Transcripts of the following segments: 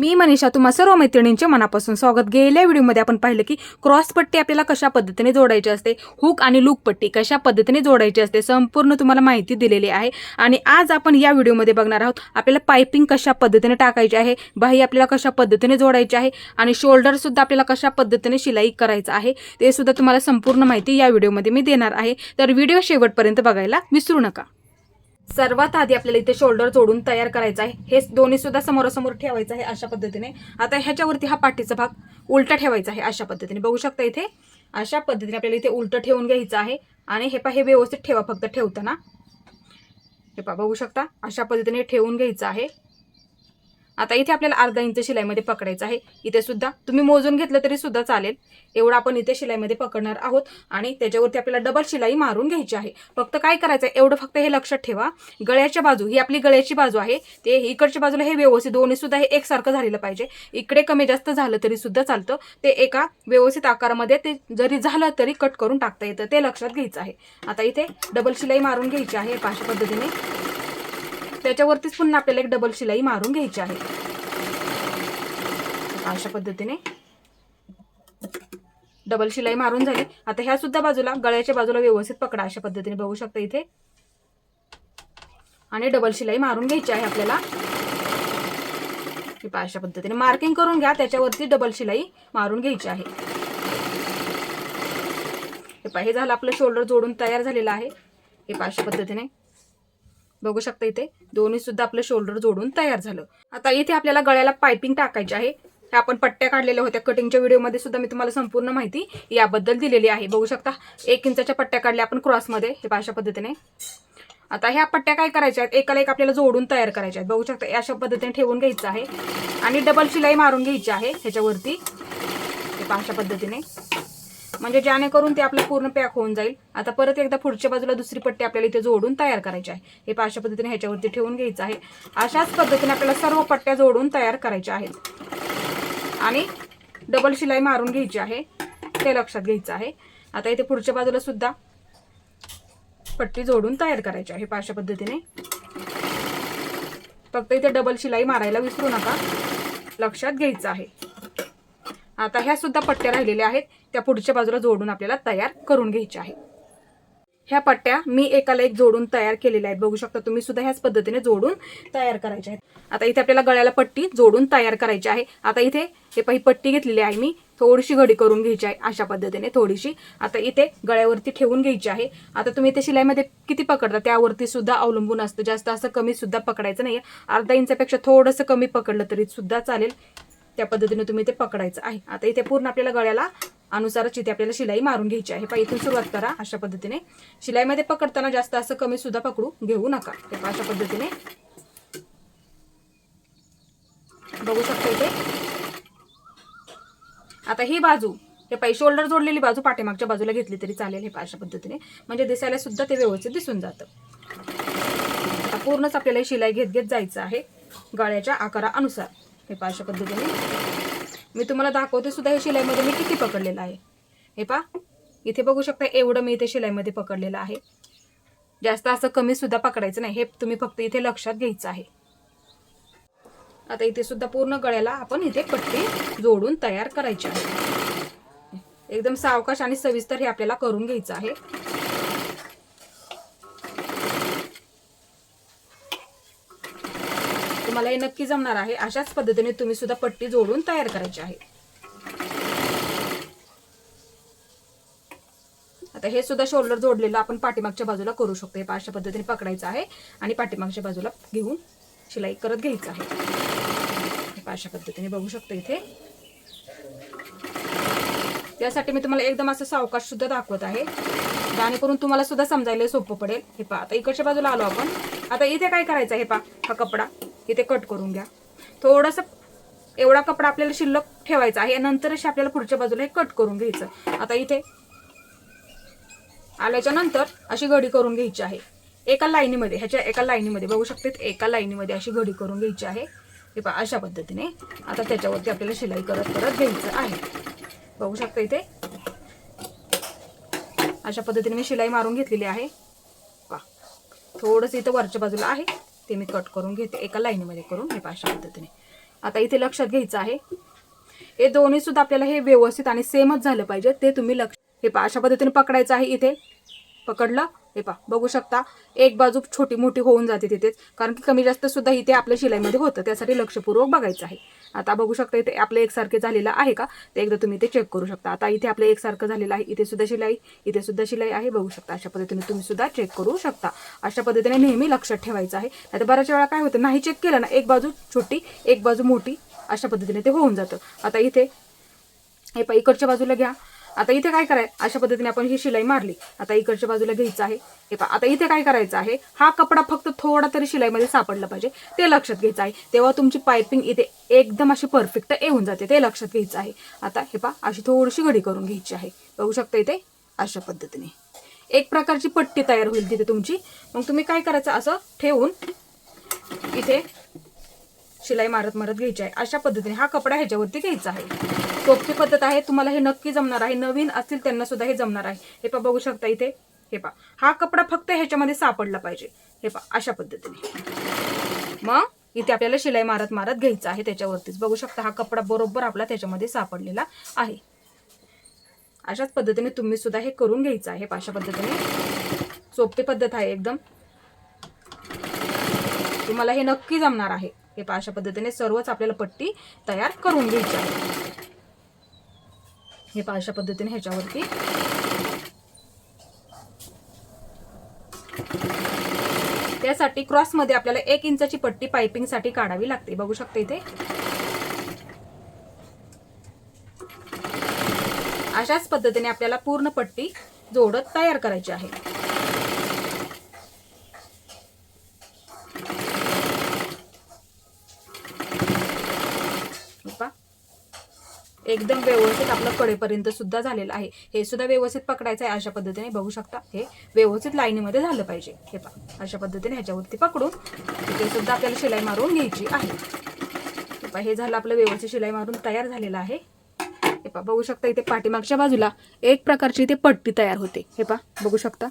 मी मनीषा तुम्हा सर्व मैत्रिणींचे मनापासून स्वागत. गेल्या व्हिडिओमध्ये आपण पाहिलं की क्रॉस पट्टी आपल्याला कशा पद्धतीने जोडायची असते हुक आणि लूक पट्टी कशा पद्धतीने जोडायची असते संपूर्ण तुम्हाला माहिती दिलेली आहे. आणि आज आपण या व्हिडिओमध्ये बघणार आहोत आपल्याला पायपिंग कशा पद्धतीने टाकायची आहे बाही आपल्याला कशा पद्धतीने जोडायची आहे आणि शोल्डरसुद्धा आपल्याला कशा पद्धतीने शिलाई करायचं आहे ते सुद्धा तुम्हाला संपूर्ण माहिती या व्हिडिओमध्ये मी देणार आहे. तर व्हिडिओ शेवटपर्यंत बघायला विसरू नका. सर्वात आधी आपल्याला इथे शोल्डर जोडून तयार करायचा आहे. हे दोन्ही सुद्धा समोरासमोर ठेवायचं आहे अशा पद्धतीने. आता ह्याच्यावरती हा पाठीचा भाग उलटा ठेवायचा आहे अशा पद्धतीने. बघू शकता इथे अशा पद्धतीने आपल्याला इथे उलटं ठेवून घ्यायचं आहे. आणि हे पा हे व्यवस्थित ठेवा फक्त ठेवताना. हे पा बघू शकता? अशा पद्धतीने ठेवून घ्यायचं आहे. आता इथे आपल्याला अर्धा इंच शिलाईमध्ये पकडायचं आहे. इथे सुद्धा तुम्ही मोजून घेतलं तरी सुद्धा चालेल. एवढं आपण इथे शिलाईमध्ये पकडणार आहोत आणि त्याच्यावरती आपल्याला डबल शिलाई मारून घ्यायची आहे. फक्त काय करायचं आहे? एवढं फक्त हे लक्षात ठेवा. गळ्याच्या बाजू ही आपली गळ्याची बाजू आहे. ते इकडच्या बाजूला हे व्यवस्थित दोन्ही सुद्धा हे एकसारखं झालेलं पाहिजे. इकडे कमी जास्त झालं तरी सुद्धा चालतं. ते एका व्यवस्थित आकारामध्ये ते जरी झालं तरी कट करून टाकता येतं. ते लक्षात घ्यायचं आहे. आता इथे डबल शिलाई मारून घ्यायची आहे अशा पद्धतीने. त्याच्यावरतीच पुन्हा आपल्याला एक डबल शिलाई मारून घ्यायची आहे. अशा पद्धतीने डबल शिलाई मारून झाली. आता ह्या सुद्धा बाजूला गळ्याच्या बाजूला व्यवस्थित पकडा अशा पद्धतीने. बघू शकता इथे. आणि डबल शिलाई मारून घ्यायची आहे आपल्याला. अशा पद्धतीने. मार्किंग करून घ्या त्याच्यावरती डबल शिलाई मारून घ्यायची आहे. हे हे झालं आपलं शोल्डर जोडून तयार झालेलं आहे. हे अशा पद्धतीने. बघू शकता इथे दोन्ही सुद्धा आपलं शोल्डर जोडून तयार झालं. आता इथे आपल्याला गळ्याला पायपिंग टाकायची आहे. आपण पट्ट्या काढलेल्या होत्या. कटिंगच्या व्हिडिओमध्ये सुद्धा मी तुम्हाला संपूर्ण माहिती याबद्दल दिलेली आहे. बघू शकता एक इंचाच्या पट्ट्या काढल्या आपण क्रॉसमध्ये हे अशा पद्धतीने. आता ह्या पट्ट्या काय करायच्या आहेत? एकाला एक आपल्याला जोडून तयार करायच्या आहेत. बघू शकता अशा पद्धतीने ठेवून घ्यायचं आहे. आणि डबल शिलाई मारून घ्यायची आहे ह्याच्यावरती. हे अशा पद्धतीने. म्हणजे जेणेकरून ते आपलं पूर्ण पॅक होऊन जाईल. आता परत एकदा पुढच्या बाजूला दुसरी पट्टी आपल्याला इथे जोडून तयार करायची आहे. हे अशा पद्धतीने ह्याच्यावरती ठेवून घ्यायचं आहे. अशाच पद्धतीने आपल्याला सर्व पट्ट्या जोडून तयार करायच्या आहेत. आणि डबल शिलाई मारून घ्यायची आहे. ते लक्षात घ्यायचं आहे. आता इथे पुढच्या बाजूला सुद्धा पट्टी जोडून तयार करायची आहे. अशा पद्धतीने. फक्त इथे डबल शिलाई मारायला विसरू नका. लक्षात घ्यायचं आहे. आता ह्या सुद्धा पट्ट्या राहिलेल्या आहेत. त्या पुढच्या बाजूला जोडून आपल्याला तयार करून घ्यायच्या आहेत ह्या पट्ट्या मी एकाला एक जोडून तयार केलेल्या आहेत. बघू शकता तुम्ही सुद्धा ह्याच पद्धतीने जोडून तयार करायच्या आहेत. आता इथे आपल्याला गळ्याला पट्टी जोडून तयार करायची आहे. आता इथे हे पहिली पट्टी घेतलेली आहे मी. थोडीशी घडी करून घ्यायची आहे अशा पद्धतीने थोडीशी. आता इथे गळ्यावरती ठेवून घ्यायची आहे. आता तुम्ही इथे शिलाईमध्ये किती पकडता त्यावरती सुद्धा अवलंबून असतं. जास्त असं कमी सुद्धा पकडायचं नाही अर्धा इंचापेक्षा थोडंसं कमी पकडलं तरी सुद्धा चालेल. त्या पद्धतीने तुम्ही ते पकडायचं आहे. आता इथे पूर्ण आपल्याला गळ्याला अनुसारच इथे आपल्याला शिलाई मारून घ्यायची आहे. पहा इथून सुरुवात करा अशा पद्धतीने. शिलाईमध्ये पकडताना जास्त असं कमी सुद्धा पकडू घेऊ नका. अशा पद्धतीने. बघू शकता इथे. आता ही बाजू हे पाई शोल्डर जोडलेली बाजू पाठीमागच्या बाजूला घेतली तरी चालेल. हे अशा पद्धतीने. म्हणजे दिसायला सुद्धा ते व्यवस्थित दिसून जातं. आता पूर्णच आपल्याला शिलाई घेत घेत जायचं आहे गळ्याच्या आकारानुसार. हे पहा अशा पद्धतीने. मी तुम्हाला दाखवते सुद्धा हे शिलाईमध्ये मी किती पकडलेलं आहे. हे पा इथे बघू शकता एवढं मी इथे शिलाईमध्ये पकडलेलं आहे. जास्त असं कमी सुद्धा पकडायचं नाही हे तुम्ही फक्त इथे लक्षात घ्यायचं आहे. आता इथे सुद्धा पूर्ण गळ्याला आपण इथे पट्टी जोडून तयार करायची आहे. एकदम सावकाश आणि सविस्तर हे आपल्याला करून घ्यायचं आहे तुम्हाला हे नक्की जमणार आहे. अशाच पद्धतीने तुम्ही सुद्धा पट्टी जोडून तयार करायची आहे. आता हे सुद्धा शोल्डर जोडलेलं आपण पाठीमागच्या बाजूला करू शकतो. हे अशा पद्धतीने पकडायचं आहे आणि पाठीमागच्या बाजूला घेऊन शिलाई करत घ्यायचं आहे. हे अशा पद्धतीने बघू शकतो इथे. त्यासाठी मी तुम्हाला एकदम असं सावकाश सुद्धा दाखवत आहे. जेणेकरून तुम्हाला सुद्धा समजायला सोपं पडेल. हे पहा आता इकडच्या बाजूला आलो आपण. आता इथे काय करायचं आहे? हे पहा हा कपडा. इथे कट करून घ्या. थोडंसं एवढा कपडा आपल्याला शिल्लक ठेवायचा आहे. नंतर अशी आपल्याला पुढच्या बाजूला हे कट करून घ्यायचं. आता इथे आल्याच्यानंतर अशी घडी करून घ्यायची आहे. एका लाईनीमध्ये ह्याच्या एका लाईनीमध्ये बघू शकते एका लाईनीमध्ये अशी घडी करून घ्यायची आहे. हे पहा अशा पद्धतीने आता त्याच्यावरती आपल्याला शिलाई करत करत घ्यायचं आहे. बघू शकता इथे. अशा पद्धतीने मी शिलाई मारून घेतलेली आहे. पा थोडंसं इथं वरच्या बाजूला आहे. ते मी कट करून घेते. एका लाईनीमध्ये करून हे अशा पद्धतीने. आता इथे लक्षात घ्यायचं आहे. हे दोन्ही सुद्धा आपल्याला हे व्यवस्थित आणि सेमच झालं पाहिजे. ते तुम्ही लक्ष हे पहा अशा पद्धतीने पकडायचं आहे इथे. पकडलं. हे पहा बघू शकता एक बाजू छोटी मोठी होऊन जाते तिथेच. कारण की कमी जास्त सुद्धा इथे आपल्या शिलाईमध्ये होतं. त्यासाठी लक्षपूर्वक बघायचं आहे. आता बघू शकता इथे आपलं एकसारखे झालेलं आहे का? ते एकदा तुम्ही ते चेक करू शकता. आता इथे आपलं एकसारखं झालेलं आहे. इथे सुद्धा शिलाई इथे सुद्धा शिलाई आहे. बघू शकता अशा पद्धतीने तुम्ही सुद्धा चेक करू शकता. अशा पद्धतीने नेहमी लक्षात ठेवायचं आहे. आता बऱ्याच वेळा काय होतं नाही चेक केलं ना एक बाजू छोटी एक बाजू मोठी अशा पद्धतीने ते होऊन जातं. आता इथे हे पा इकडच्या बाजूला घ्या. आता इथे काय करायचं अशा पद्धतीने आपण ही शिलाई मारली. आता इकडच्या बाजूला घ्यायचं आहे. हे पहा आता इथे काय करायचं आहे? हा कपडा फक्त थोडा तरी शिलाईमध्ये सापडला पाहिजे. ते लक्षात घ्यायचं आहे. तेव्हा तुमची पायपिंग इथे एकदम अशी परफेक्ट येऊन जाते. ते लक्षात घ्यायचं आहे. आता हे पहा अशी थोडीशी घडी करून घ्यायची आहे. बघू शकता इथे? अशा पद्धतीने. एक प्रकारची पट्टी तयार होईल तिथे तुमची. मग तुम्ही काय करायचं? असं ठेवून इथे शिलाई मारत मारत घ्यायची आहे. अशा पद्धतीने हा कपडा ह्याच्यावरती घ्यायचा आहे. सोपी पद्धत आहे. तुम्हाला हे नक्की जमणार आहे. नवीन असतील त्यांना सुद्धा हे जमणार आहे. हे पा बघू शकता इथे. हे पा हा कपडा फक्त ह्याच्यामध्ये सापडला पाहिजे. हे पा अशा पद्धतीने. मग इथे आपल्याला शिलाई मारत मारत घ्यायचं आहे त्याच्यावरतीच. बघू शकता हा कपडा बरोबर आपला त्याच्यामध्ये सापडलेला आहे. अशाच पद्धतीने तुम्ही सुद्धा हे करून घ्यायचं आहे. अशा पद्धतीने. सोपी पद्धत आहे एकदम. तुम्हाला हे नक्की जमणार आहे. हे पहा अशा पद्धतीने सर्वच आपल्याला पट्टी तयार करून घ्यायची आहे. हे पा अशा पद्धतीने ह्याच्यावरती. त्यासाठी क्रॉसमध्ये आपल्याला एक इंचाची पट्टी पायपिंगसाठी काढावी लागते. बघू शकता इथे. अशाच पद्धतीने आपल्याला पूर्ण पट्टी जोडत तयार करायची आहे हे पहा. एकदम व्यवस्थित आपलं कडेपर्यंत सुद्धा झालेलं आहे. हे सुद्धा व्यवस्थित पकडायचं आहे अशा पद्धतीने बघू शकता. हे व्यवस्थित लाईनीमध्ये झालं पाहिजे. हे पहा. अशा पद्धतीने ह्याच्यावरती पकडून ते सुद्धा आपल्याला शिलाई मारून घ्यायची आहे. हे झालं आपलं व्यवस्थित शिलाई मारून तयार झालेलं आहे. हे पहा बघू शकता इथे पाठीमागच्या बाजूला एक प्रकारची इथे पट्टी तयार होते. हे पहा बघू शकता.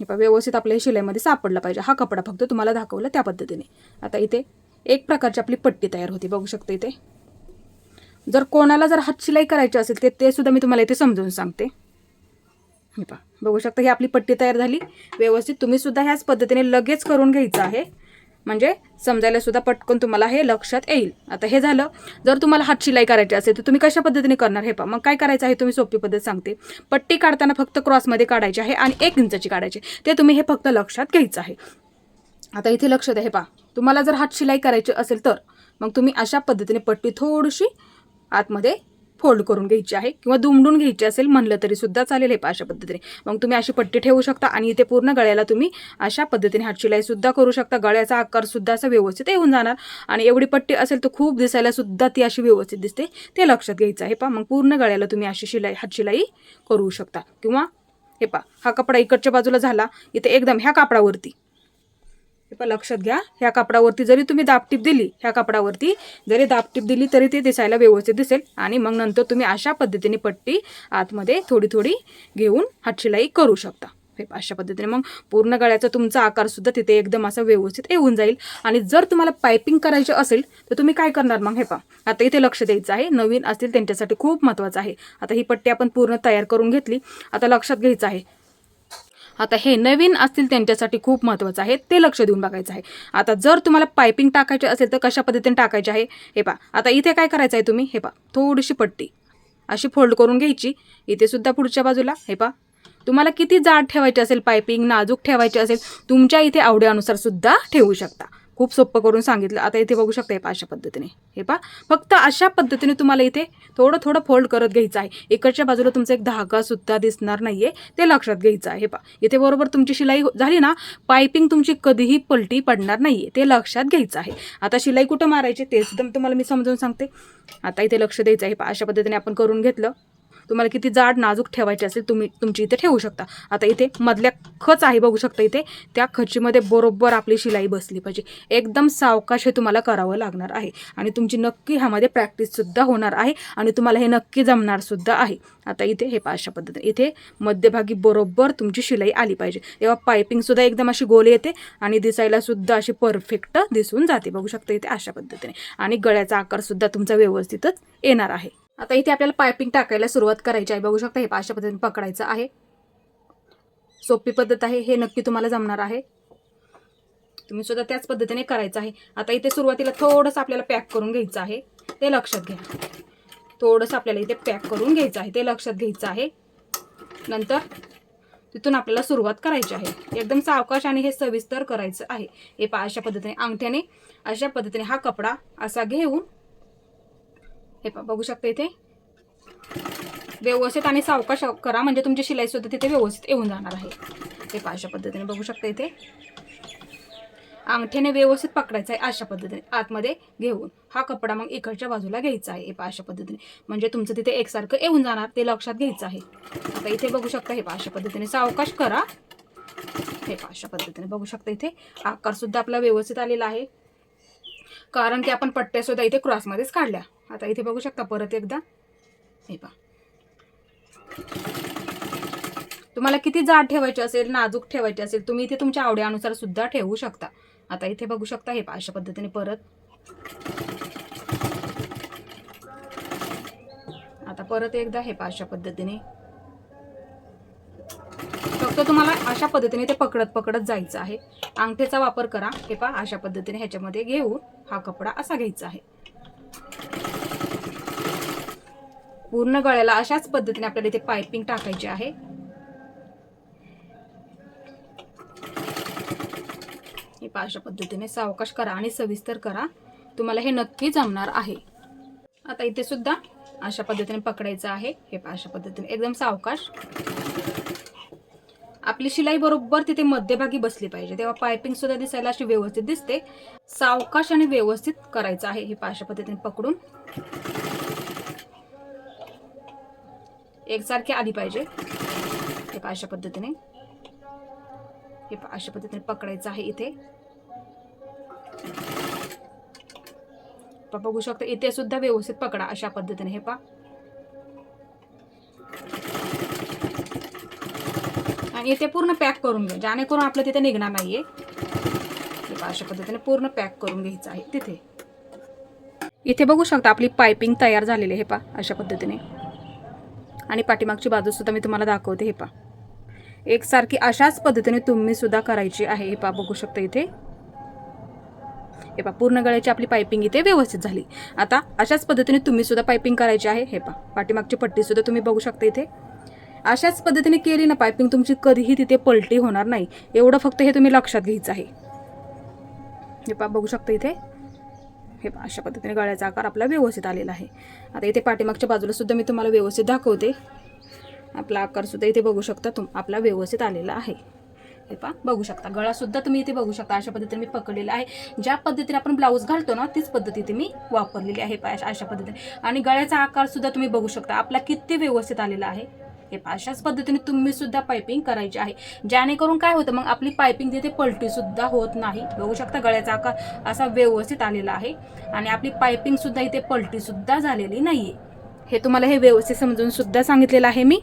हे पहा व्यवस्थित आपल्या शिलाईमध्ये सापडला पाहिजे. हा कपडा फक्त तुम्हाला दाखवला त्या पद्धतीने. आता इथे एक प्रकारची आपली पट्टी तयार होती. बघू शकता इथे. जर कोणाला जर हात शिलाई करायची असेल ते ते सुद्धा मी तुम्हाला इथे समजून सांगते. हे पहा बघू शकता ही आपली पट्टी तयार झाली. व्यवस्थित तुम्ही सुद्धा ह्याच पद्धतीने लगेच करून घ्यायचं आहे. म्हणजे समजायला सुद्धा पटकन तुम्हाला हे लक्षात येईल. आता हे झालं जर तुम्हाला हात शिलाई करायची असेल तर तुम्ही कशा पद्धतीने करणार? हे पहा मग काय करायचं आहे तुम्ही सोपी पद्धत सांगते. पट्टी काढताना फक्त क्रॉसमध्ये काढायची आहे आणि एक इंचाची काढायची ते तुम्ही हे फक्त लक्षात घ्यायचं आहे. आता इथे लक्ष द्या हे पहा. तुम्हाला जर हात शिलाई करायची असेल तर मग तुम्ही अशा पद्धतीने पट्टी थोडीशी आतमध्ये फोल्ड करून घ्यायची आहे किंवा दुमडून घ्यायची असेल म्हणलं तरी सुद्धा चालेल हे अशा पद्धतीने. मग तुम्ही अशी पट्टी ठेवू शकता आणि इथे पूर्ण गळ्याला तुम्ही अशा पद्धतीने हात शिलाई सुद्धा करू शकता. गळ्याचा आकार सुद्धा असं व्यवस्थित येऊन जाणार आणि एवढी पट्टी असेल तर खूप दिसायला सुद्धा ती अशी व्यवस्थित दिसते. ते लक्षात घ्यायचं आहे. पहा मग पूर्ण गळ्याला तुम्ही अशी शिलाई हात शिलाई करू शकता. किंवा हे पहा हा कपडा इकडच्या बाजूला झाला. इथे एकदम ह्या कापडावरती. हे पण लक्षात घ्या. ह्या कापडावरती जरी तुम्ही दापटीप दिली ह्या कापडावरती जरी दापटीप दिली तरी ते दिसायला व्यवस्थित दिसेल. आणि मग नंतर तुम्ही अशा पद्धतीने पट्टी आतमध्ये थोडी थोडी घेऊन हातशिलाई करू शकता. हे अशा पद्धतीने. मग पूर्ण गळ्याचा तुमचा आकारसुद्धा तिथे एकदम असा व्यवस्थित येऊन जाईल. आणि जर तुम्हाला पायपिंग करायची असेल तर तुम्ही काय करणार मग? हे पहा आता इथे लक्ष द्यायचं आहे. नवीन असतील त्यांच्यासाठी खूप महत्त्वाचं आहे. आता ही पट्टी आपण पूर्ण तयार करून घेतली. आता लक्षात घ्यायचं आहे. आता हे नवीन असतील त्यांच्यासाठी खूप महत्त्वाचं आहे. ते लक्ष देऊन बघायचं आहे. आता जर तुम्हाला पायपिंग टाकायची असेल तर कशा पद्धतीने टाकायचे आहे? हे पा आता इथे काय करायचं आहे तुम्ही? हे पा थोडीशी पट्टी. अशी फोल्ड करून घ्यायची. इथे सुद्धा पुढच्या बाजूला. हे पा तुम्हाला किती जाड ठेवायची असेल पायपिंग नाजूक ठेवायची असेल तुमच्या इथे आवडीनुसार सुद्धा ठेवू शकता. खूप सोपं करून सांगितलं. आता इथे बघू शकता हे पहा अशा पद्धतीने. हे पहा. फक्त अशा पद्धतीने तुम्हाला इथे थोडं थोडं फोल्ड करत घ्यायचं आहे. इकडच्या बाजूला तुमचा एक धागा सुद्धा दिसणार नाहीये. ते लक्षात घ्यायचं आहे. हे पहा. इथे बरोबर तुमची शिलाई झाली ना पायपिंग तुमची कधीही पलटी पडणार नाहीये. ते लक्षात घ्यायचं आहे. आता शिलाई कुठं मारायची ते सुद्धा तुम्हाला मी समजावून सांगते. आता इथे लक्ष द्यायचं आहे. पहा. अशा पद्धतीने आपण करून घेतलं. तुम्हाला किती जाड नाजूक ठेवायची असेल तुम्ही तुमची इथे ठेवू शकता. आता इथे मधल्या खच आहे बघू शकता इथे. त्या खचीमध्ये बरोबर आपली शिलाई बसली पाहिजे. एकदम सावकाश हे तुम्हाला करावं लागणार आहे. आणि तुमची नक्की ह्यामध्ये प्रॅक्टिससुद्धा होणार आहे. आणि तुम्हाला हे नक्की जमणारसुद्धा आहे. आता इथे हे पाचशा पद्धती पद्धतीने. इथे मध्यभागी बरोबर तुमची शिलाई आली पाहिजे. तेव्हा पायपिंगसुद्धा एकदम अशी गोल येते. आणि दिसायलासुद्धा अशी परफेक्ट दिसून जाते. बघू शकता इथे अशा पद्धतीने. आणि गळ्याचा आकारसुद्धा तुमचा व्यवस्थितच येणार आहे. आता इथे आपल्याला पायपिंग टाकायला सुरुवात करायची आहे. बघू शकता हे अशा पद्धतीने पकडायचं आहे. सोपी पद्धत आहे. हे नक्की तुम्हाला जमणार आहे. तुम्ही सुद्धा त्याच पद्धतीने करायचं आहे. आता इथे सुरुवातीला थोडंसं आपल्याला पॅक करून घ्यायचं आहे. ते लक्षात घ्या. थोडंसं आपल्याला इथे पॅक करून घ्यायचं आहे. ते लक्षात घ्यायचं आहे. नंतर तिथून आपल्याला सुरुवात करायची आहे. एकदम सावकाश आणि हे सविस्तर करायचं आहे. हे पा अशा पद्धतीने अंगठ्याने अशा पद्धतीने हा कपडा असा घेऊन हे पा बघू शकता इथे. व्यवस्थित आणि सावकाश करा म्हणजे तुमची शिलाई सुद्धा तिथे व्यवस्थित येऊन जाणार आहे. हे पा अशा पद्धतीने बघू शकता इथे. अंगठ्याने व्यवस्थित पकडायचं आहे अशा पद्धतीने आतमध्ये घेऊन. हा कपडा मग इकडच्या बाजूला घ्यायचा आहे हे पहा अशा पद्धतीने. म्हणजे तुमचं तिथे एकसारखं येऊन जाणार ते लक्षात घ्यायचं आहे. आता इथे बघू शकता हे पा अशा पद्धतीने सावकाश करा. हे पा अशा पद्धतीने बघू शकता इथे. आकार सुद्धा आपला व्यवस्थित आलेला आहे. कारण की आपण पट्ट्या सुद्धा इथे क्रॉसमध्येच काढल्या. आता इथे बघू शकता परत एकदा. हे पहा. तुम्हाला किती जाड ठेवायची असेल नाजूक ठेवायची असेल तुम्ही इथे तुमच्या आवडीनुसार सुद्धा ठेवू शकता. आता इथे बघू शकता हे पहा अशा पद्धतीने परत. आता परत एकदा हे पहा अशा पद्धतीने. फक्त तुम्हाला अशा पद्धतीने ते पकडत पकडत जायचं आहे. अंगठीचा वापर करा हे पहा अशा पद्धतीने ह्याच्यामध्ये घेऊन हा कपडा असा घ्यायचा आहे. पूर्ण गळ्याला अशाच पद्धतीने आपल्याला इथे पायपिंग टाकायची आहे. हे अशा पद्धतीने सावकाश करा आणि सविस्तर करा. तुम्हाला हे नक्की जमणार आहे. आता इथे सुद्धा अशा पद्धतीने पकडायचं आहे. हे अशा पद्धतीने एकदम सावकाश. आपली शिलाई बरोबर तिथे मध्यभागी बसली पाहिजे. तेव्हा पायपिंग सुद्धा दिसायला अशी व्यवस्थित दिसते. सावकाश आणि व्यवस्थित करायचं आहे. हे अशा पद्धतीने पकडून. एकसारखी आली पाहिजे. हे पहा अशा पद्धतीने. हे पहा अशा पद्धतीने पकडायचं आहे इथे. बघू शकता इथे सुद्धा व्यवस्थित पकडा अशा पद्धतीने. हे पहा. आणि इथे पूर्ण पॅक करून घ्या. जेणेकरून आपलं तिथे निघणार नाहीये. अशा पद्धतीने पूर्ण पॅक करून घ्यायचं आहे तिथे. इथे बघू शकता आपली पायपिंग तयार झालेली आहे. हे पहा अशा पद्धतीने. आणि पाठीमागची बाजूसुद्धा मी तुम्हाला दाखवते हे पहा. एकसारखी अशाच पद्धतीने तुम्ही सुद्धा करायची आहे हे पा बघू शकता इथे. हे पहा पूर्ण गळ्याची आपली पायपिंग इथे व्यवस्थित झाली. आता अशाच पद्धतीने तुम्ही सुद्धा पायपिंग करायची आहे हे पा पाठीमागची पट्टीसुद्धा तुम्ही बघू शकता इथे. अशाच पद्धतीने केली ना पायपिंग तुमची कधीही तिथे पलटी होणार नाही. एवढं फक्त हे तुम्ही लक्षात घ्यायचं आहे. हे पा बघू शकता इथे. हे अशा पद्धतीने गळ्याचा आकार आपला व्यवस्थित आलेला आहे. आता इथे पाठीमागच्या बाजूला सुद्धा मी तुम्हाला व्यवस्थित दाखवते. आपला आकार सुद्धा इथे बघू शकता तुम आपला व्यवस्थित आलेला आहे. हे पहा बघू शकता. गळा सुद्धा तुम्ही इथे बघू शकता अशा पद्धतीने मी पकडलेला आहे. ज्या पद्धतीने आपण ब्लाऊज घालतो ना तीच पद्धती इथे मी वापरलेली आहे. पा अशा- अशा पद्धतीने. आणि गळ्याचा आकार सुद्धा तुम्ही बघू शकता. आपला किती व्यवस्थित आलेला आहे. हे अशाच पद्धतीने तुम्ही सुद्धा पायपिंग करायची आहे. जेणेकरून काय होतं मग आपली पायपिंग तिथे पलटी सुद्धा होत नाही. बघू शकता गळ्याचा आकार असा व्यवस्थित आलेला आहे. आणि आपली पायपिंग सुद्धा इथे पलटी सुद्धा झालेली नाहीये. हे तुम्हाला हे व्यवस्थित समजून सुद्धा सांगितलेलं आहे मी.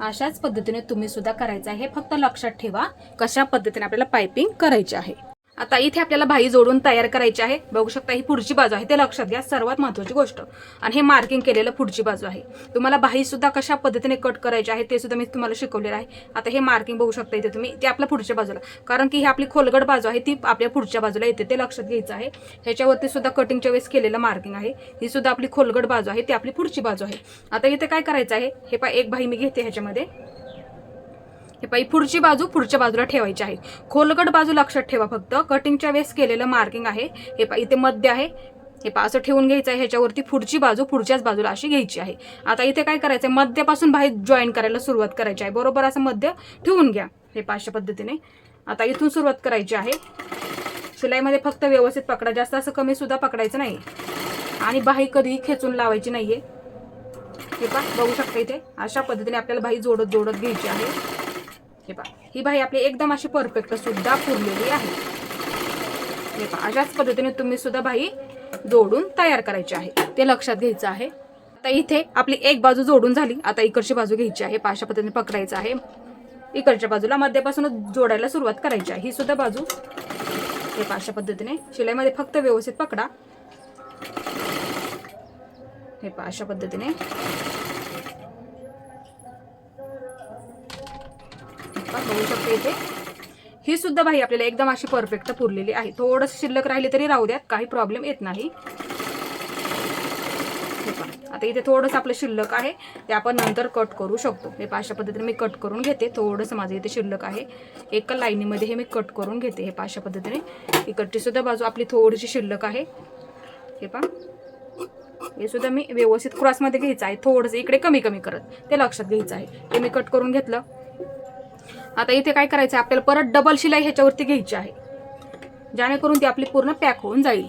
अशाच पद्धतीने तुम्ही सुद्धा करायचं आहे. फक्त लक्षात ठेवा कशा पद्धतीने आपल्याला पायपिंग करायची आहे. आता इथे आपल्याला भाई जोडून तयार करायची आहे. बघू शकता ही पुढची बाजू आहे. ते लक्षात घ्या सर्वात महत्त्वाची गोष्ट. आणि हे मार्किंग केलेलं पुढची बाजू आहे. तुम्हाला भाई सुद्धा कशा पद्धतीने कट करायचे आहे ते सुद्धा मी तुम्हाला शिकवलेलं आहे. आता हे मार्किंग बघू शकता इथे तुम्ही. ते आपल्या पुढच्या बाजूला. कारण की ही आपली खोलगड बाजू आहे ती आपल्या पुढच्या बाजूला येते. ते लक्षात घ्यायचं आहे. ह्याच्यावरती सुद्धा कटिंगच्या वेळेस केलेलं मार्किंग आहे. ही सुद्धा आपली खोलगड बाजू आहे ती आपली पुढची बाजू आहे. आता इथे काय करायचं आहे? हे पा एक भाई मी घेते ह्याच्यामध्ये. हे पाई पुढची बाजू पुढच्या बाजूला ठेवायची आहे. खोलगट बाजू लक्षात ठेवा फक्त. कटिंगच्या वेळेस केलेलं मार्किंग आहे. हे पा इथे मध्य आहे. हे पा असं ठेवून घ्यायचं आहे. ह्याच्यावरती पुढची बाजू पुढच्याच बाजूला अशी घ्यायची आहे. आता इथे काय करायचं आहे? मध्यापासून बाहेर जॉईन करायला सुरुवात करायची आहे. बरोबर असं मध्य ठेवून घ्या. हे पाचशे पद्धतीने. आता इथून सुरुवात करायची आहे. शिलाईमध्ये फक्त व्यवस्थित पकडा. जास्त असं कमी सुद्धा पकडायचं नाही. आणि बाही कधीही खेचून लावायची नाहीये. हे पा बघू शकता इथे. अशा पद्धतीने आपल्याला बाई जोडत जोडत घ्यायची आहे. हे पहा. ही बाई आपली एकदम अशी परफेक्ट सुद्धा पुरलेली आहे. हे पहा अशाच पद्धतीने तुम्ही सुद्धा बाई जोडून तयार करायची आहे. ते लक्षात घ्यायचं आहे. आता इथे आपली एक बाजू जोडून झाली. आता इकडची बाजू घ्यायची आहे. पहा, अशा पद्धतीने पकडायचं आहे. इकडच्या बाजूला मध्यापासूनच जोडायला सुरुवात करायची आहे. ही सुद्धा बाजू. हे पाशा पद्धतीने शिलाईमध्ये फक्त व्यवस्थित पकडा. हे पा अशा पद्धतीने. शकता बघू शकते इथे. ही सुद्धा बाई आपल्याला एकदम अशी परफेक्ट पुरलेली आहे. थोडंसं शिल्लक राहिली तरी राहू द्यात काही प्रॉब्लेम येत नाही. आता इथे थोडंसं आपलं शिल्लक आहे ते आपण नंतर कट करू शकतो. हे पाशा अशा पद्धतीने मी कट करून घेते. थोडंसं माझं इथे शिल्लक आहे. एका लाईनीमध्ये हे मी कट करून घेते. हे पाशा अशा पद्धतीने. इकडची सुद्धा बाजू आपली थोडीशी शिल्लक आहे. हे पा हे सुद्धा मी व्यवस्थित क्रॉसमध्ये घ्यायचं आहे. थोडंसं इकडे कमी कमी करत. ते लक्षात घ्यायचं आहे. ते मी कट करून घेतलं. आता इथे काय करायचं आहे? आपल्याला परत डबल शिलाई ह्याच्यावरती घ्यायची आहे. जेणेकरून ती आपली पूर्ण पॅक होऊन जाईल.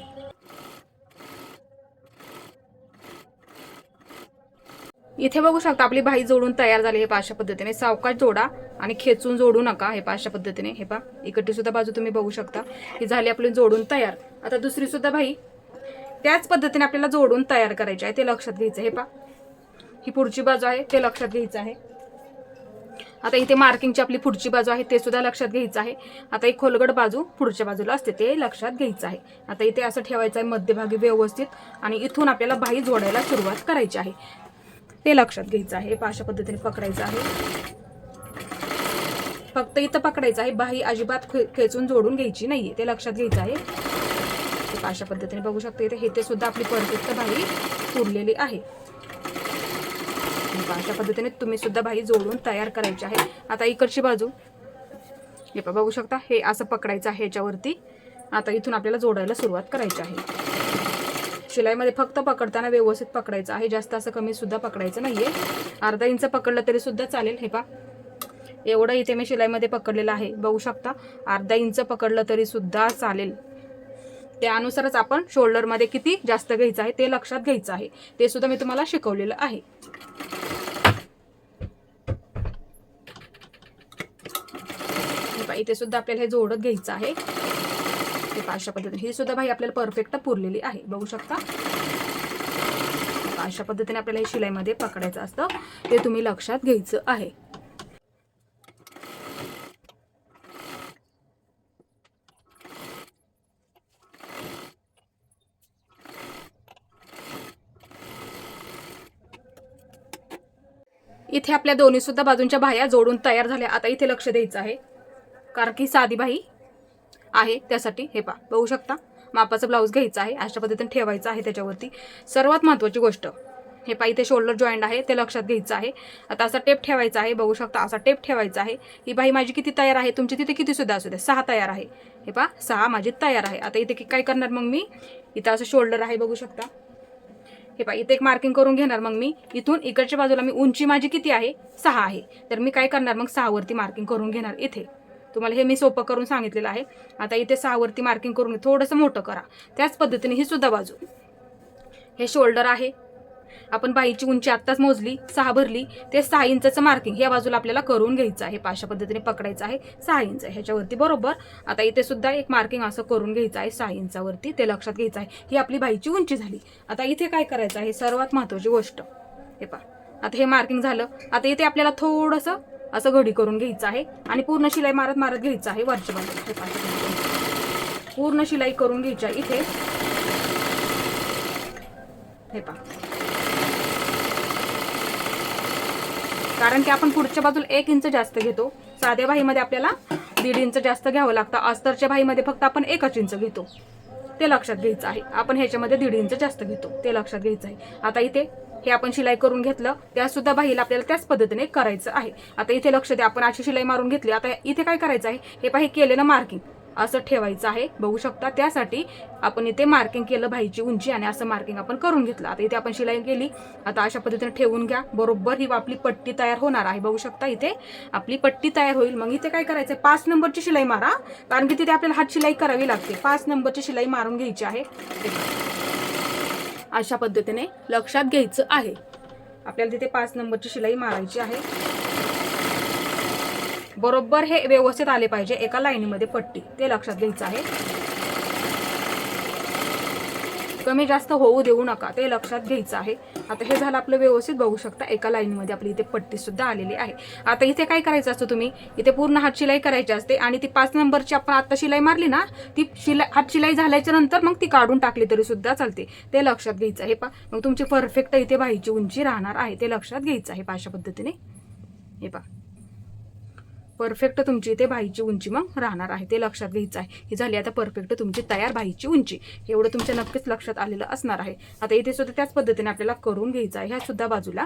इथे बघू शकता आपली बाई जोडून तयार झाली हे पाशा पद्धतीने. सावकाश जोडा आणि खेचून जोडू नका हे पाचशा पद्धतीने. हे पा इकडची सुद्धा बाजू तुम्ही बघू शकता. ही झाली आपली जोडून तयार. आता दुसरी सुद्धा भाई त्याच पद्धतीने आपल्याला जोडून तयार करायची आहे. ते लक्षात घ्यायचं हे पहा ही पुढची बाजू आहे. ते लक्षात घ्यायचं आहे. आता इथे मार्किंगची आपली पुढची बाजू आहे ते सुद्धा लक्षात घ्यायचं आहे. आता एक खोलगड बाजू पुढच्या बाजूला असते ते लक्षात घ्यायचं आहे. आता इथे असं ठेवायचं आहे मध्यभागी व्यवस्थित आणि इथून आपल्याला बाही जोडायला सुरुवात करायची आहे. ते लक्षात घ्यायचं आहे पहा, अशा पद्धतीने पकडायचं आहे. फक्त इथं पकडायचं आहे बाही अजिबात खे- खेचून जोडून घ्यायची नाहीये ते लक्षात घ्यायचं आहे. अशा पद्धतीने बघू शकता इथे हे ते सुद्धा आपली परफेक्ट बाही पुरलेली आहे. बघा अशा पद्धतीने तुम्ही सुद्धा बाही जोडून तयार करायची आहे. आता इकडची बाजू. हे पहा बघू शकता हे असं पकडायचं आहे याच्यावरती. आता इथून आपल्याला जोडायला सुरुवात करायची आहे. शिलाईमध्ये फक्त पकडताना व्यवस्थित पकडायचं आहे. जास्त असं कमी सुद्धा पकडायचं नाहीये. अर्धा इंच पकडलं तरी सुद्धा चालेल. हे पा एवढं इथे मी शिलाईमध्ये पकडलेलं आहे. बघू शकता अर्धा इंच पकडलं तरी सुद्धा चालेल. त्यानुसारच आपण शोल्डरमध्ये किती जास्त घ्यायचं आहे ते लक्षात घ्यायचं आहे. ते सुद्धा मी तुम्हाला शिकवलेलं आहे हे पहा, इथे सुद्धा आपल्याला हे जोडत घ्यायचं आहे. ते पहा, अशा पद्धतीने. ही सुद्धा बाई आपल्याला परफेक्ट पुरलेली आहे. बघू शकता. अशा पद्धतीने आपल्याला हे शिलाईमध्ये पकडायचं असतं. ते तुम्ही लक्षात घ्यायचं आहे. इथे आपल्या दोन्ही सुद्धा बाजूंच्या बाह्या जोडून तयार झाल्या. आता इथे लक्ष द्यायचं आहे. कारण की साधी बाही आहे त्यासाठी हे पा बघू शकता. मापाचं ब्लाऊज घ्यायचं आहे अशा पद्धतीने ठेवायचं आहे त्याच्यावरती. सर्वात महत्त्वाची गोष्ट हे पा इथे शोल्डर जॉईंट आहे ते लक्षात घ्यायचं आहे. आता असा टेप ठेवायचा आहे बघू शकता असा टेप ठेवायचा आहे ही बाई माझी किती तयार आहे? तुमची तिथे किती सुद्धा असू द्या सहा तयार आहे. हे पा सहा माझी तयार आहे. आता इथे की- काय करणार मग मी? इथं असं शोल्डर आहे बघू शकता. हे पा इथे एक मार्किंग करून घेणार मग मी. इथून इकडच्या बाजूला मी उंची माझी किती आहे? सहा आहे. तर मी काय करणार मग? सहावरती मार्किंग करून घेणार इथे. तुम्हाला हे मी सोपं करून सांगितलेलं आहे. आता इथे सहावरती मार्किंग करून थोडंसं मोठं करा. त्याच पद्धतीने ही सुद्धा बाजू. हे शोल्डर आहे. आपण बाईची उंची आत्ताच मोजली सहा भरली ते सहा इंचाचं मार्किंग या बाजूला आपल्याला करून घ्यायचं आहे. पाशा पद्धतीने पकडायचं आहे सहा इंच ह्याच्यावरती बरोबर? आता इथे सुद्धा एक मार्किंग असं करून घ्यायचं आहे सहा इंचावरती ते लक्षात घ्यायचं आहे. ही आपली बाईची उंची झाली. आता इथे काय करायचं आहे? सर्वात महत्त्वाची गोष्ट. हे पहा. आता हे मार्किंग झालं. आता इथे आपल्याला थोडंसं असं घडी करून घ्यायचं आहे आणि पूर्ण शिलाई मारत मारत घ्यायचं आहे वरच्या बाजूला. हे पूर्ण शिलाई करून घ्यायची आहे इथे. हे पहा. कारण की आपण पुढच्या बाजूला एक इंच जास्त घेतो. साध्या भाईमध्ये आपल्याला दीड इंच जास्त घ्यावं लागतं. अस्तरच्या भाईमध्ये फक्त आपण एकच इंच घेतो. ते लक्षात घ्यायचं आहे. आपण ह्याच्यामध्ये दीड इंच जास्त घेतो. ते लक्षात घ्यायचं आहे. आता इथे हे आपण शिलाई करून घेतलं त्या सुद्धा बाईला आपल्याला त्याच पद्धतीने करायचं आहे. आता इथे लक्ष द्या आपण अशी शिलाई मारून घेतली. आता इथे काय करायचं आहे? हे पाहि केलेलं मार्किंग असं ठेवायचं आहे. बघू शकता त्यासाठी आपण इथे मार्किंग केलं बाईची उंची आणि असं मार्किंग आपण करून घेतलं. आता इथे आपण शिलाई केली. आता अशा पद्धतीने ठेवून घ्या. बरोबर ही आपली पट्टी तयार होणार आहे. बघू शकता इथे आपली पट्टी तयार होईल. मग इथे काय करायचं आहे पाच नंबरची शिलाई मारा. कारण की तिथे आपल्याला हात शिलाई करावी लागते. पाच नंबरची शिलाई मारून घ्यायची आहे. अशा पद्धतीने लक्षात घ्यायचं आहे. आपल्याला तिथे पाच नंबरची शिलाई मारायची आहे. बरोबर हे व्यवस्थित आले पाहिजे एका लाईनीमध्ये पट्टी. ते लक्षात घ्यायचं आहे. कमी जास्त होऊ देऊ नका ते लक्षात घ्यायचं आहे. आता हे झालं आपलं व्यवस्थित बघू शकता. एका लाईनमध्ये आपली इथे पट्टी सुद्धा आलेली आहे. आता इथे काय करायचं असतं तुम्ही? इथे पूर्ण हात शिलाई करायची असते आणि ती पाच नंबरची आपण आता शिलाई मारली ना ती शिलाई हात शिलाई झाल्याच्यानंतर मग ती काढून टाकली तरी सुद्धा चालते. ते लक्षात घ्यायचं आहे पा. मग तुमची परफेक्ट इथे बाईची उंची राहणार आहे. ते लक्षात घ्यायचं आहे पा अशा पद्धतीने. हे पा. परफेक्ट तुमची इथे भाईची उंची मग राहणार आहे ते लक्षात घ्यायचं आहे. ही झाली आता परफेक्ट तुमची तयार बाईची उंची. एवढं तुमच्या नक्कीच लक्षात आलेलं असणार आहे. आता इथे सुद्धा त्याच पद्धतीने आपल्याला करून घ्यायचं आहे. ह्या सुद्धा बाजूला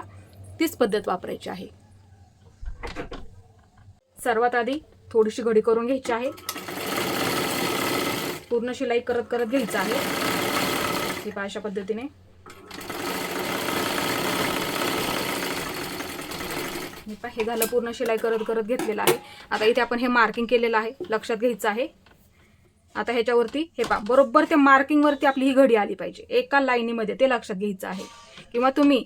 तीच पद्धत वापरायची आहे. सर्वात आधी थोडीशी घडी करून घ्यायची आहे. पूर्ण शिलाई करत करत घ्यायचं आहे. हे अशा पद्धतीने. हे हे झालं पूर्ण शिलाई करत करत घेतलेलं आहे. आता इथे आपण हे मार्किंग केलेलं आहे. लक्षात घ्यायचं आहे. आता ह्याच्यावरती हे पा बरोबर त्या मार्किंगवरती आपली ही घडी आली पाहिजे. एका लाईनीमध्ये ते लक्षात घ्यायचं आहे. किंवा तुम्ही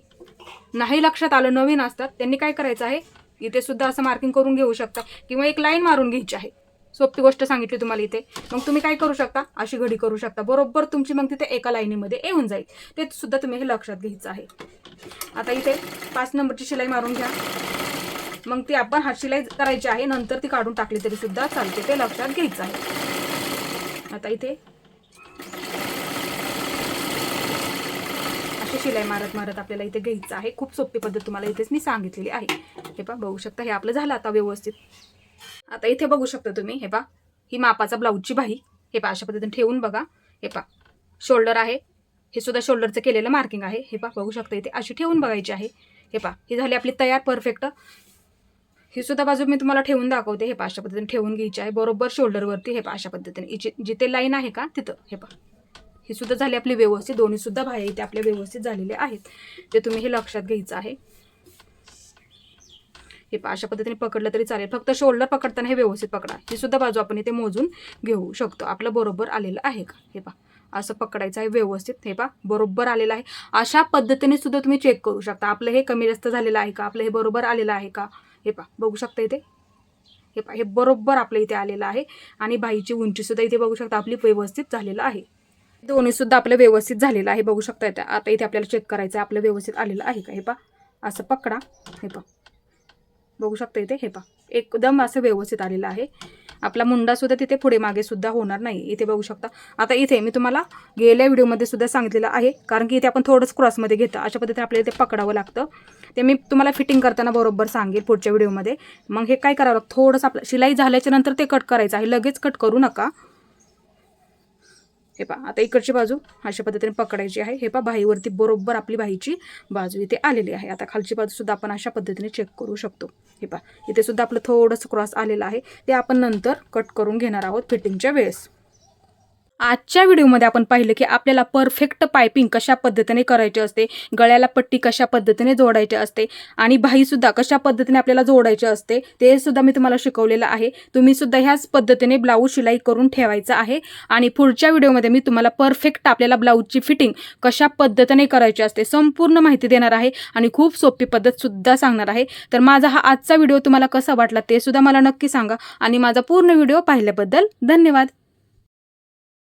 नाही लक्षात आलं नवीन असतात त्यांनी काय करायचं आहे? इथे सुद्धा असं मार्किंग करून घेऊ शकता. किंवा एक लाईन मारून घ्यायची आहे. सोपी गोष्ट सांगितली तुम्हाला इथे. मग तुम्ही काय करू शकता? अशी घडी करू शकता. बरोबर तुमची मग तिथे एका लाईनीमध्ये येऊन जाईल. ते सुद्धा तुम्ही हे लक्षात घ्यायचं आहे. आता इथे पाच नंबरची शिलाई मारून घ्या. मग ती आपण हात शिलाई करायची आहे. नंतर ती काढून टाकली तरी सुद्धा चालते. ते लक्षात घ्यायचं आहे. आता इथे अशी शिलाई मारत मारत आपल्याला इथे घ्यायचं आहे. खूप सोपी पद्धत तुम्हाला इथेच मी सांगितलेली आहे. हे पा बघू शकता हे आपलं झालं आता व्यवस्थित. आता इथे बघू शकता तुम्ही हे पा ही मापाचा ब्लाऊजची बाही. हे पा अशा पद्धतीने ठेवून बघा. हे पा शोल्डर आहे. हे सुद्धा शोल्डरचं केलेलं मार्किंग आहे. हे पा बघू शकता इथे अशी ठेवून बघायची आहे. हे पा ही झाली आपली तयार परफेक्ट ही सुद्धा बाजू मी तुम्हाला ठेवून दाखवते हे पाशा पद्धतीने ठेवून घ्यायची आहे. बरोबर शोल्डरवरती हे पा अशा पद्धतीने. इथे जिथे लाईन आहे का तिथं. हे पा ही सुद्धा झाली आपली व्यवस्थित. दोन्ही सुद्धा बाह्य इथे आपल्या व्यवस्थित झालेले आहेत. ते तुम्ही हे लक्षात घ्यायचं आहे. हे पा अशा पद्धतीने पकडलं तरी चालेल. फक्त शोल्डर पकडताना हे व्यवस्थित पकडा. ही सुद्धा बाजू आपण इथे मोजून घेऊ शकतो. आपलं बरोबर आलेलं आहे का? हे पा असं पकडायचं आहे व्यवस्थित. हे पा बरोबर आलेलं आहे. अशा पद्धतीने सुद्धा तुम्ही चेक करू शकता. आपलं हे कमी जास्त झालेलं आहे का? आपलं हे बरोबर आलेलं आहे का? हे पा बघू शकता इथे? हे पा हे बरोबर आपल्या इथे आलेलं आहे. आणि बाईची उंचीसुद्धा इथे बघू शकता आपली व्यवस्थित झालेलं आहे. दोन्हीसुद्धा आपलं व्यवस्थित झालेलं आहे बघू शकता इथे. आता इथे आपल्याला चेक करायचं आहे आपलं व्यवस्थित आलेलं आहे का? हे पा असं पकडा. हे पा बघू शकता इथे. हे पा एकदम असं व्यवस्थित आलेलं आहे. आपला मुंडा सुद्धा तिथे पुढे मागे सुद्धा होणार नाही. इथे बघू शकता. आता इथे मी तुम्हाला गेल्या व्हिडिओमध्ये सुद्धा सांगितलेलं आहे. कारण की इथे आपण थोडंच क्रॉसमध्ये घेतो. अशा पद्धतीने आपल्याला इथे पकडावं लागतं. ते मी तुम्हाला फिटिंग करताना बरोबर सांगेल पुढच्या व्हिडिओमध्ये. मग हे काय करावं लागतं? थोडंसं आपलं शिलाई झाल्याच्यानंतर ते कट करायचं आहे. लगेच कट करू नका. हे पहा आता इकडची बाजू अशा पद्धतीने पकडायची आहे. हे पहा बाहीवरती बरोबर आपली बाहीची बाजू इथे आलेली आहे. आता खालची बाजू सुद्धा आपण अशा पद्धतीने चेक करू शकतो. हे पहा इथे सुद्धा आपलं थोडंसं क्रॉस आलेलं आहे. ते आपण नंतर कट करून घेणार आहोत फिटिंगच्या वेळेस. आजच्या व्हिडिओमध्ये आपण पाहिलं की आपल्याला परफेक्ट पायपिंग कशा पद्धतीने करायची असते गळ्याला पट्टी कशा पद्धतीने जोडायची असते आणि भाईसुद्धा कशा पद्धतीने आपल्याला जोडायची असते ते सुद्धा मी तुम्हाला शिकवलेलं आहे. तुम्ही सुद्धा ह्याच पद्धतीने ब्लाऊज शिलाई करून ठेवायचं आहे आणि पुढच्या व्हिडिओमध्ये मी तुम्हाला परफेक्ट आपल्याला ब्लाऊजची फिटिंग कशा पद्धतीने करायची असते संपूर्ण माहिती देणार आहे आणि खूप सोपी पद्धत सुद्धा सांगणार आहे. तर माझा हा आजचा व्हिडिओ तुम्हाला कसा वाटला ते सुद्धा मला नक्की सांगा आणि माझा पूर्ण व्हिडिओ पाहिल्याबद्दल धन्यवाद.